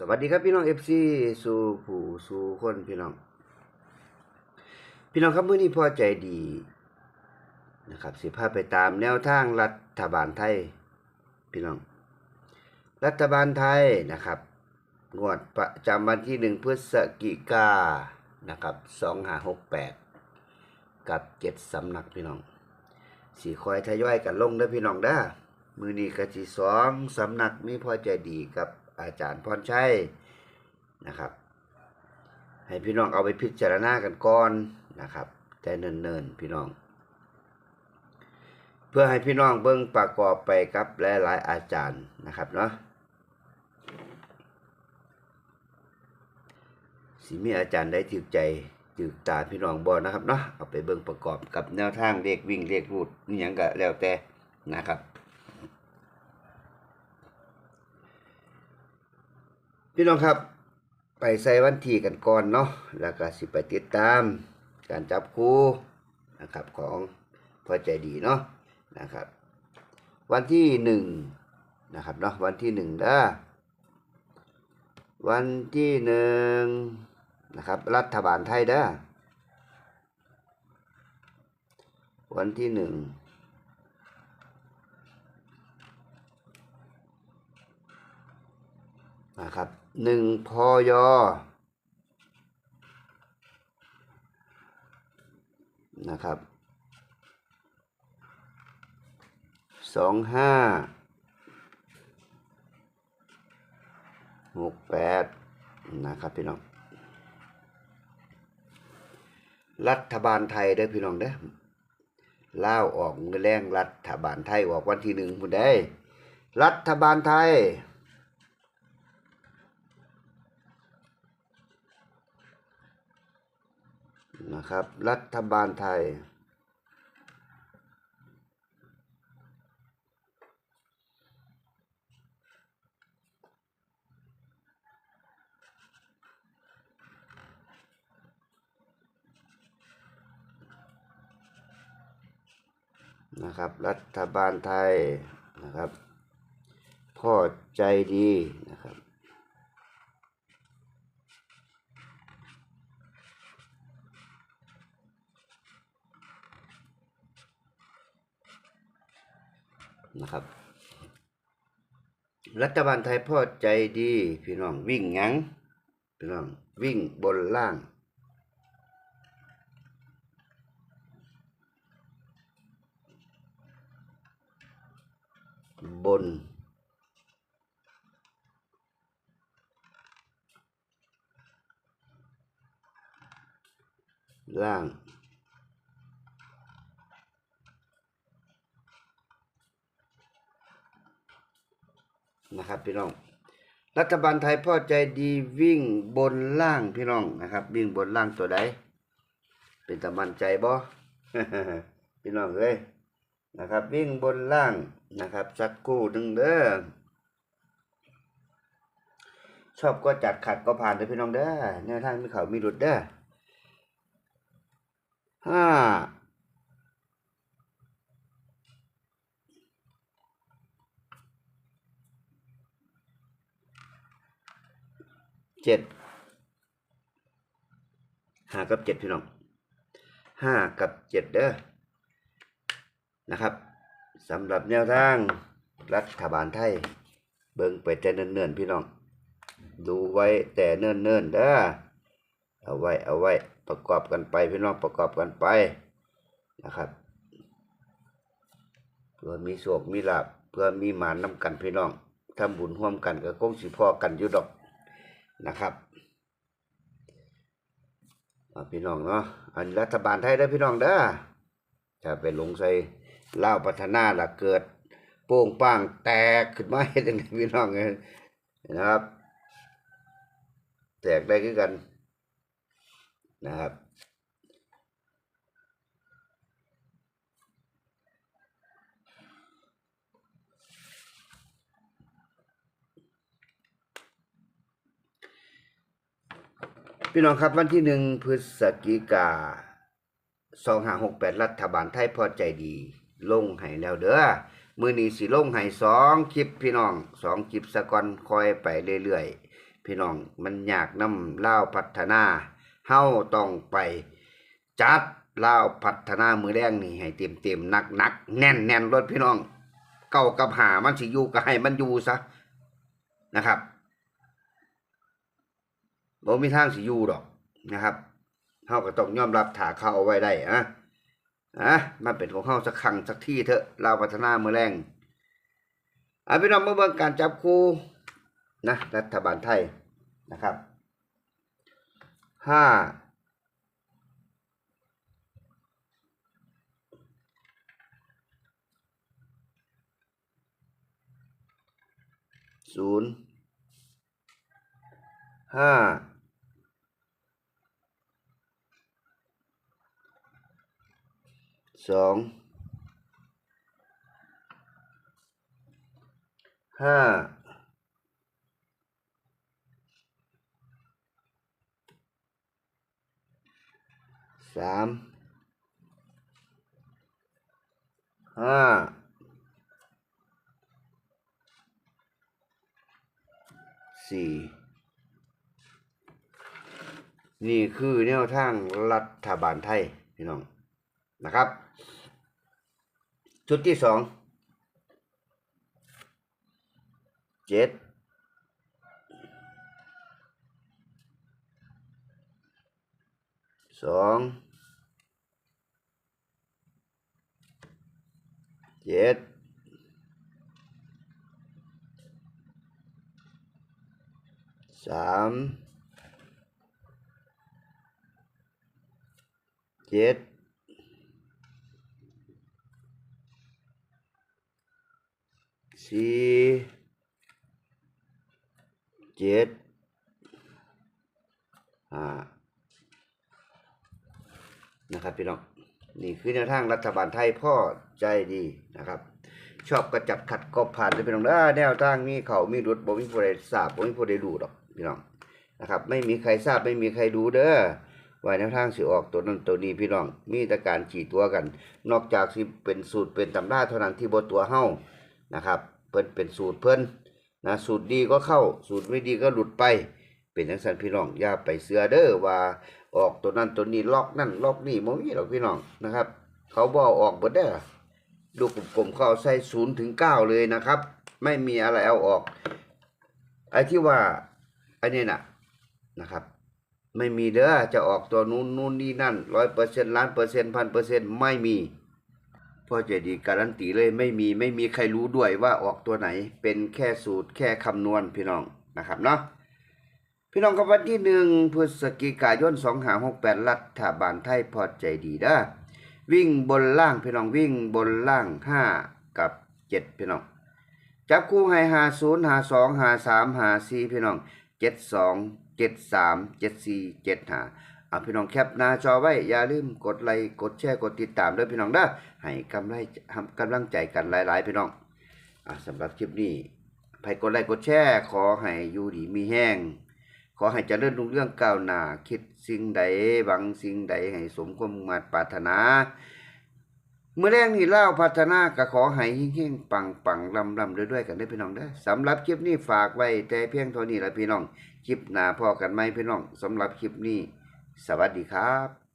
สวัสดีครับพี่น้องเอฟซีสู่ผู้สู่คนพี่น้อง พี่น้องครับเมื้อนี้พอใจดีนะครับสิพาไปตามแนวทางรัฐบาลไทย พี่น้อง รัฐบาลไทยนะครับงวดประจำวันที่หนึ่งพฤศจิกานะครับสองห้าหกแปดกับเจ็ดสำนักพี่น้องสี่คอยทยอยกันลงเด้อพี่น้องเด้อมือนี้ก็สิสองสำนักมีพอใจดีกับ อาจารย์พรชัยนะครับ ให้พี่น้องเอาไปพิจารณากันก่อนนะครับ แต่เนินๆพี่น้อง เพื่อให้พี่น้องเบิ่งประกอบไปกับหลายๆอาจารย์นะครับเนาะสิมีอาจารย์ได้ถือใจถือตาพี่น้องบ่นะครับเนาะเอาไปเบิ่งประกอบกับแนวทางเลขวิ่งเลขรูดนี่ยังก็แล้วแต่นะครับ พี่น้องครับ ไปใส่วันที่กันก่อนเนาะแล้วก็สิไปติดตาม การจับคู่นะครับของพอใจดีเนาะนะครับ วันที่หนึ่งนะครับเนาะวันที่หนึ่งเด้อวันที่หนึ่งนะครับ รัฐบาลไทยเด้อวันที่หนึ่งนะครับ หนึ่งพอยนะครับสองห้าหกแปดนะครับพี่น้อง รัฐบาลไทยเด้อพี่น้องเด้อเล่าออกเงินแรงรัฐบาลไทยออกวันที่หนึ่งพุ่นได้ รัฐบาลไทย นะครับ รัฐบาลไทย นะครับ รัฐบาลไทยนะครับ พ่อใจดี นะครับ รัฐบาลไทยพ่อใจดี พี่น้องวิ่งหยังพี่น้องวิ่งบนล่าง บน ล่าง นะครับพี่น้อง รัฐบาลไทยพ่อใจดีวิ่งบนล่างพี่น้องนะครับ วิ่งบนล่างตัวใดเป็นตะมันใจบ่พี่น้องเอ้ยนะครับ วิ่งบนล่างนะครับสักกู้หนึ่งเด้อชอบก็จัดขัดก็ผ่านเลยพี่น้องเด้อแนวทางมีเขามีหลุดเด้อห้า เจ็ดห้ากับเจ็ดพี่น้องห้ากับเจ็ดเด้อนะครับสำหรับแนวทางรัฐบาลไทย เบิ่งไปแต่เนิ่นๆพี่น้อง ดูไว้แต่เนิ่นๆเด้อเอาไว้เอาไว้ประกอบกันไปพี่น้องประกอบกันไปนะครับเพื่อมีโศกมีลาบเพื่อมีหมานนำกันพี่น้องทำบุญร่วมกันก็คงสิพอกันอยู่ดอก นะครับพี่น้องเนาะอันรัฐบาลไทยได้พี่น้องเด้อถ้าไปลงใส่เล่าวพัฒนาล่ะเกิด โป่งป้างแตกขึ้นมาเฮ็ดจังไดพี่น้องเอ้ยนะครับ แตกได้คือกันนะครับ พี่น้องครับวันที่หนึ่งพฤศจิกาสองห้าหกแปดรัฐบาลไทยพอใจดี ลงให้แล้วเด้อมือนี้สิลงให้สองคลิปพี่น้องสองคลิปสะกอนคอยไปเรื่อยๆ พี่น้องมันอยากนำลาพัฒนาเฮาต้องไปจัดเลาพัฒนามือแรงนี่ให้เต็มเต็มๆหนักหนักแน่นแน่นรถพี่น้อง เก้ากับหามันสิอยู่ก็ให้มันอยู่ซะนะครับ บ่มีทางสิอยู่ดอกนะครับเฮาก็ต้องยอมรับถาเขาเอาไว้ได้อะอะมันเป็นของเฮาสักครั้งสักที่เถอะลาพัฒนามือแรงอะพี่น้องมาเบิ่งการจับคู่นะรัฐบาลไทยนะครับห้าศูนย์ห้า สองห้าสามห้าสี่นี่คือแนวทางรัฐบาลไทย พี่น้อง นะครับ ชุดที่สองเจ็ดสองเจ็ดสามเจ็ด สี่เจ็ดห้านะครับพี่น้องนี่คือแนวทางรัฐบาลไทยพ่อใจดีนะครับ ชอบกระจัดขัดก็ผ่านเลยพี่น้องเด้อแนวทางมีเขามีรุดบ่มีผู้ใดทราบบ่มีผู้ใดรู้ดอกพี่น้องนะครับ ไม่มีใครทราบไม่มีใครรู้เด้อว่าแนวทางสิออกตัวนั้นตัวนี้พี่น้องมีแต่การฉีดตัวกัน นอกจากสิเป็นสูตรเป็นตำราเท่านั้นที่บ่ตัวเฮ้า นะครับเพิ่นเป็นสูตรเพิ่นนะสูตรดีก็เข้าสูตรไม่ดีก็หลุดไป เป็นจังซั่นพี่น้องอย่าไปเสือเด้อว่าออกตัวนั้นตัวนี้ล็อกนั่นล็อกนี่บ่มีหรอกพี่น้องนะครับ เขาบอาออกเบิดเด้อลูกกลมๆเขาเอาใส่ศูนย์ถึงเก้าเลยนะครับ ไม่มีอะไรเอาออกไอ้ที่ว่าไอ้นี่น่ะนะครับ ไม่มีเด้อจะออกตัวนู้นนู้นนี่นั่นร้อยเปอร์เซ็นต์ล้านเปอร์เซ็นต์พันเปอร์เซ็นต์ไม่มี พ่อใจดีการันตีเลยไม่มีไม่มีใครรู้ด้วยว่าออกตัวไหนเป็นแค่สูตรแค่คำนวณพี่น้องนะครับเนาะพี่น้องกับวันที่หนึ่งพฤศจิกายนสองหาหกแปดรัฐบาลไทยพอใจดีด้อวิ่งบนล่างพี่น้องวิ่งบนล่างห้ากับเจ็ดพี่น้องจับคู่ให้หาศูนย์หาสองหาสามหาสี่พี่น้องเจ็ดสองเจ็ดสามเจ็ดสี่เจ็ดหา อาพี่น้องแคปหน้าจอไว้ อย่าลืมกดไลค์กดแชร์กดติดตามด้วยพี่น้องเด้อให้กำไรกำลังใจกันหลาย ๆ พี่น้องอะสำหรับคลิปนี้ใครกดไลค์กดแชร์ขอให้อยู่ดีมีแห้ง ขอให้เจริญรุ่งเรื่องก้าวหน้าคิดสิ่งใดหวังสิ่งใดให้สมความมุ่งมา่ปรารถนาเมื่อแรงนี่เล่าพัฒนาก็ขอให้เฮงๆปังปังลำลำด้วยด้วยๆกันเด้พี่น้องเด้อสำหรับคลิปนี้ฝากไว้แต่เพียงเท่านี้ละพี่น้อง คลิปหน้าพอกันไหมพี่น้องสำหรับคลิปนี้ สวัสดีครับ